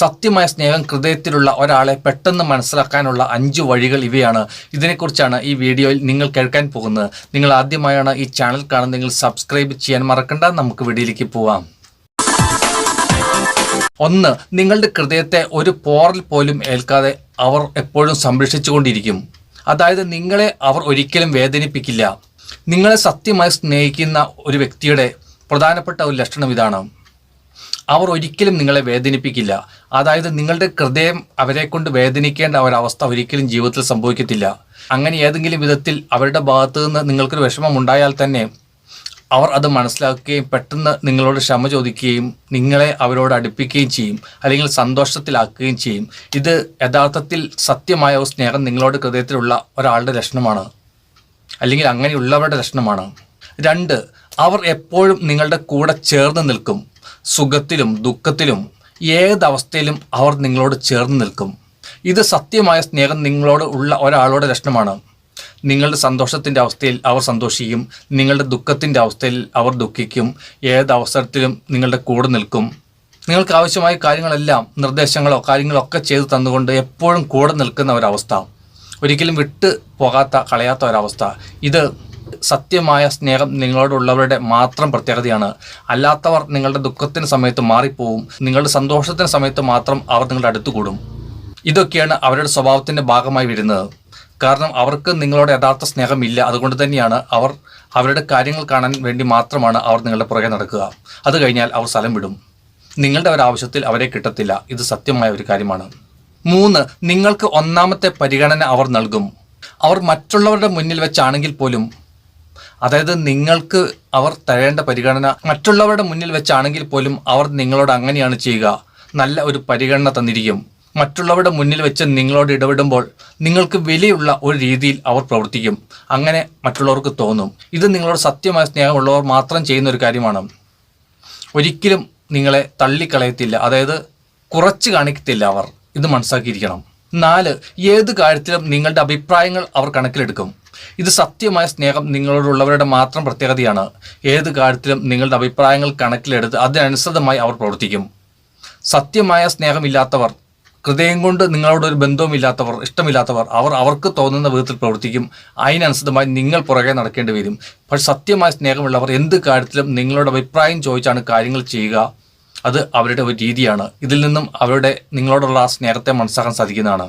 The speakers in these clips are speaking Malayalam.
സത്യമായ സ്നേഹം ഹൃദയത്തിലുള്ള ഒരാളെ പെട്ടെന്ന് മനസ്സിലാക്കാനുള്ള അഞ്ച് വഴികൾ ഇവയാണ്. ഇതിനെക്കുറിച്ചാണ് ഈ വീഡിയോയിൽ നിങ്ങൾ കേൾക്കാൻ പോകുന്നത്. നിങ്ങൾ ആദ്യമായാണ് ഈ ചാനൽ കാണുന്നതെങ്കിൽ സബ്സ്ക്രൈബ് ചെയ്യാൻ മറക്കണ്ട. നമുക്ക് വീഡിയോയിലേക്ക് പോവാം. ഒന്ന് നിങ്ങളുടെ ഹൃദയത്തെ ഒരു പോറൽ പോലും ഏൽക്കാതെ അവർ എപ്പോഴും സംരക്ഷിച്ചുകൊണ്ടിരിക്കും. അതായത് നിങ്ങളെ അവർ ഒരിക്കലും വേദനിപ്പിക്കില്ല. നിങ്ങളെ സത്യമായി സ്നേഹിക്കുന്ന ഒരു വ്യക്തിയുടെ പ്രധാനപ്പെട്ട ഒരു ലക്ഷണം ഇതാണ്. അവർ ഒരിക്കലും നിങ്ങളെ വേദനിപ്പിക്കില്ല. അതായത് നിങ്ങളുടെ ഹൃദയം അവരെ കൊണ്ട് വേദനിക്കേണ്ട ഒരവസ്ഥ ഒരിക്കലും ജീവിതത്തിൽ സംഭവിക്കത്തില്ല. അങ്ങനെ ഏതെങ്കിലും വിധത്തിൽ അവരുടെ ഭാഗത്തു നിന്ന് നിങ്ങൾക്കൊരു വിഷമം ഉണ്ടായാൽ തന്നെ അവർ അത് മനസ്സിലാക്കുകയും പെട്ടെന്ന് നിങ്ങളോട് ക്ഷമ ചോദിക്കുകയും നിങ്ങളെ അവരോട് അടുപ്പിക്കുകയും ചെയ്യും. അല്ലെങ്കിൽ സന്തോഷത്തിലാക്കുകയും ചെയ്യും. ഇത് യഥാർത്ഥത്തിൽ സത്യമായ ഒരു സ്നേഹം നിങ്ങളോട് ഹൃദയത്തിലുള്ള ഒരാളുടെ ലക്ഷണമാണ്. അല്ലെങ്കിൽ അങ്ങനെയുള്ളവരുടെ ലക്ഷണമാണ്. രണ്ട് അവർ എപ്പോഴും നിങ്ങളുടെ കൂടെ ചേർന്ന് നിൽക്കും. സുഖത്തിലും ദുഃഖത്തിലും ഏതവസ്ഥയിലും അവർ നിങ്ങളോട് ചേർന്ന് നിൽക്കും. ഇത് സത്യമായ സ്നേഹം നിങ്ങളോട് ഉള്ള ഒരാളുടെ ലക്ഷണമാണ്. നിങ്ങളുടെ സന്തോഷത്തിന്റെ അവസ്ഥയിൽ അവർ സന്തോഷിക്കും. നിങ്ങളുടെ ദുഃഖത്തിന്റെ അവസ്ഥയിൽ അവർ ദുഃഖിക്കും. ഏത് അവസരത്തിലും നിങ്ങളുടെ കൂടെ നിൽക്കും. നിങ്ങൾക്ക് ആവശ്യമായ കാര്യങ്ങളെല്ലാം നിർദ്ദേശങ്ങളോ കാര്യങ്ങളോ ഒക്കെ ചെയ്തു തന്നുകൊണ്ട് എപ്പോഴും കൂടെ നിൽക്കുന്ന ഒരവസ്ഥ. ഒരിക്കലും വിട്ട് പോകാത്ത കളയാത്ത ഒരവസ്ഥ. ഇത് സത്യമായ സ്നേഹം നിങ്ങളോടുള്ളവരുടെ മാത്രം പ്രത്യേകതയാണ്. അല്ലാത്തവർ നിങ്ങളുടെ ദുഃഖത്തിന് സമയത്ത് മാറിപ്പോവും. നിങ്ങളുടെ സന്തോഷത്തിന് സമയത്ത് മാത്രം അവർ നിങ്ങളുടെ അടുത്ത് കൂടും. ഇതൊക്കെയാണ് അവരുടെ സ്വഭാവത്തിന്റെ ഭാഗമായി വരുന്നത്. കാരണം അവർക്ക് നിങ്ങളോട് യഥാർത്ഥ സ്നേഹമില്ല. അതുകൊണ്ട് തന്നെയാണ് അവർ അവരുടെ കാര്യങ്ങൾ കാണാൻ വേണ്ടി മാത്രമാണ് അവർ നിങ്ങളുടെ പുറകെ നടക്കുക. അത് കഴിഞ്ഞാൽ അവർ സ്ഥലം വിടും. നിങ്ങളുടെ ഒരാവശ്യത്തിൽ അവരെ കിട്ടത്തില്ല. ഇത് സത്യമായ ഒരു കാര്യമാണ്. മൂന്ന് നിങ്ങൾക്ക് ഒന്നാമത്തെ പരിഗണന അവർ നൽകും. അവർ മറ്റുള്ളവരുടെ മുന്നിൽ വെച്ചാണെങ്കിൽ പോലും അതായത് നിങ്ങൾക്ക് അവർ തരേണ്ട പരിഗണന മറ്റുള്ളവരുടെ മുന്നിൽ വെച്ചാണെങ്കിൽ പോലും അവർ നിങ്ങളോട് അങ്ങനെയാണ് ചെയ്യുക. നല്ല ഒരു പരിഗണന തന്നിരിക്കും. മറ്റുള്ളവരുടെ മുന്നിൽ വെച്ച് നിങ്ങളോട് ഇടപെടുമ്പോൾ നിങ്ങൾക്ക് വിലയുള്ള ഒരു രീതിയിൽ അവർ പ്രവർത്തിക്കും. അങ്ങനെ മറ്റുള്ളവർക്ക് തോന്നും. ഇത് നിങ്ങളോട് സത്യമായ സ്നേഹമുള്ളവർ മാത്രം ചെയ്യുന്ന ഒരു കാര്യമാണ്. ഒരിക്കലും നിങ്ങളെ തള്ളിക്കളയത്തില്ല. അതായത് കുറച്ച് കാണിക്കത്തില്ല അവർ. ഇത് മനസ്സാക്കിയിരിക്കണം നാല് ഏത് കാര്യത്തിലും നിങ്ങളുടെ അഭിപ്രായങ്ങൾ അവർ കണക്കിലെടുക്കും. ഇത് സത്യമായ സ്നേഹം നിങ്ങളോടുള്ളവരുടെ മാത്രം പ്രത്യേകതയാണ്. ഏത് കാര്യത്തിലും നിങ്ങളുടെ അഭിപ്രായങ്ങൾ കണക്കിലെടുത്ത് അതിനനുസൃതമായി അവർ പ്രവർത്തിക്കും. സത്യമായ സ്നേഹമില്ലാത്തവർ ഹൃദയം കൊണ്ട് നിങ്ങളോട് ഒരു ബന്ധവുമില്ലാത്തവർ ഇഷ്ടമില്ലാത്തവർ അവർ അവർക്ക് തോന്നുന്ന വിധത്തിൽ പ്രവർത്തിക്കും. അതിനനുസൃതമായി നിങ്ങൾ പുറകെ നടക്കേണ്ടി വരും. പക്ഷെ സത്യമായ സ്നേഹമുള്ളവർ എന്ത് കാര്യത്തിലും നിങ്ങളുടെ അഭിപ്രായം ചോദിച്ചാണ് കാര്യങ്ങൾ ചെയ്യുക. അത് അവരുടെ ഒരു രീതിയാണ്. ഇതിൽ നിന്നും അവരുടെ നിങ്ങളോടുള്ള ആ സ്നേഹത്തെ മനസ്സിലാക്കാൻ സാധിക്കുന്നതാണ്.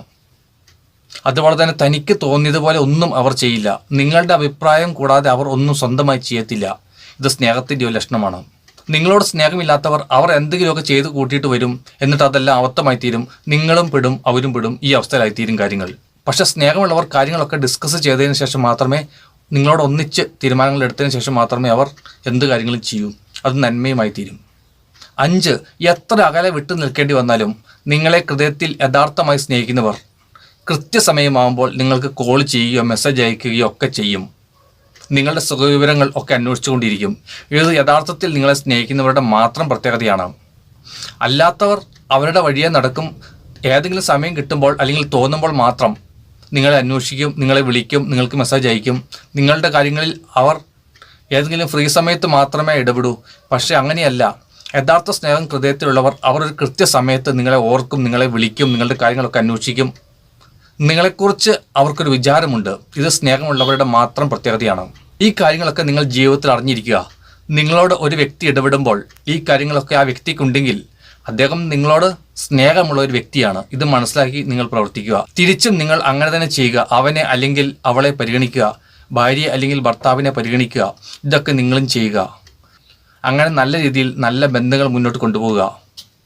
അതുപോലെ തന്നെ തനിക്ക് തോന്നിയതുപോലെ ഒന്നും അവർ ചെയ്യില്ല. നിങ്ങളുടെ അഭിപ്രായം കൂടാതെ അവർ ഒന്നും സ്വന്തമായി ചെയ്യത്തില്ല. ഇത് സ്നേഹത്തിന്റെ ഒരു ലക്ഷണമാണ്? നിങ്ങളോട് സ്നേഹമില്ലാത്തവർ അവർ എന്തെങ്കിലുമൊക്കെ ചെയ്ത് കൂട്ടിയിട്ട് വരും എന്നിട്ട് അതെല്ലാം അബദ്ധമായി തീരും. നിങ്ങളും പെടും അവരും പെടും. ഈ അവസ്ഥയിലായി തീരും കാര്യങ്ങൾ. പക്ഷേ സ്നേഹമുള്ളവർ കാര്യങ്ങളൊക്കെ ഡിസ്കസ് ചെയ്തതിന് ശേഷം മാത്രമേ നിങ്ങളോട് ഒന്നിച്ച് തീരുമാനങ്ങൾ എടുത്തതിന് ശേഷം മാത്രമേ അവർ എന്ത് കാര്യങ്ങളും ചെയ്യൂ. അത് നന്മയുമായി തീരും അഞ്ച് എത്ര അകലെ വിട്ടു നിൽക്കേണ്ടി വന്നാലും നിങ്ങളെ ഹൃദയത്തിൽ യഥാർത്ഥമായി സ്നേഹിക്കുന്നവർ കൃത്യസമയമാകുമ്പോൾ നിങ്ങൾക്ക് കോൾ ചെയ്യുകയോ മെസ്സേജ് അയക്കുകയോ ഒക്കെ ചെയ്യും. നിങ്ങളുടെ സുഖവിവരങ്ങൾ ഒക്കെ അന്വേഷിച്ചുകൊണ്ടിരിക്കും. ഇത് യഥാർത്ഥത്തിൽ നിങ്ങളെ സ്നേഹിക്കുന്നവരുടെ മാത്രം പ്രത്യേകതയാണ്. അല്ലാത്തവർ അവരുടെ വഴിയെ നടക്കും. ഏതെങ്കിലും സമയം കിട്ടുമ്പോൾ അല്ലെങ്കിൽ തോന്നുമ്പോൾ മാത്രം നിങ്ങളെ അന്വേഷിക്കും നിങ്ങളെ വിളിക്കും നിങ്ങൾക്ക് മെസ്സേജ് അയക്കും. നിങ്ങളുടെ കാര്യങ്ങളിൽ അവർ ഏതെങ്കിലും ഫ്രീ സമയത്ത് മാത്രമേ ഇടപെടൂ. പക്ഷേ അങ്ങനെയല്ല. യഥാർത്ഥ സ്നേഹം ഹൃദയത്തിലുള്ളവർ അവർ ഒരു കൃത്യസമയത്ത് നിങ്ങളെ ഓർക്കും നിങ്ങളെ വിളിക്കും നിങ്ങളുടെ കാര്യങ്ങളൊക്കെ അന്വേഷിക്കും. നിങ്ങളെക്കുറിച്ച് അവർക്കൊരു വിചാരമുണ്ട്. ഇത് സ്നേഹമുള്ളവരുടെ മാത്രം പ്രത്യേകതയാണ്. ഈ കാര്യങ്ങളൊക്കെ നിങ്ങൾ ജീവിതത്തിൽ അറിഞ്ഞിരിക്കുക. നിങ്ങളോട് ഒരു വ്യക്തി ഇടപെടുമ്പോൾ ഈ കാര്യങ്ങളൊക്കെ ആ വ്യക്തിക്കുണ്ടെങ്കിൽ അദ്ദേഹം നിങ്ങളോട് സ്നേഹമുള്ള ഒരു വ്യക്തിയാണ്. ഇത് മനസ്സിലാക്കി നിങ്ങൾ പ്രവർത്തിക്കുക. തിരിച്ചും നിങ്ങൾ അങ്ങനെ തന്നെ ചെയ്യുക. അവനെ അല്ലെങ്കിൽ അവളെ പരിഗണിക്കുക. ഭാര്യയെ അല്ലെങ്കിൽ ഭർത്താവിനെ പരിഗണിക്കുക. ഇതൊക്കെ നിങ്ങളും ചെയ്യുക. അങ്ങനെ നല്ല രീതിയിൽ നല്ല ബന്ധങ്ങൾ മുന്നോട്ട് കൊണ്ടുപോവുക.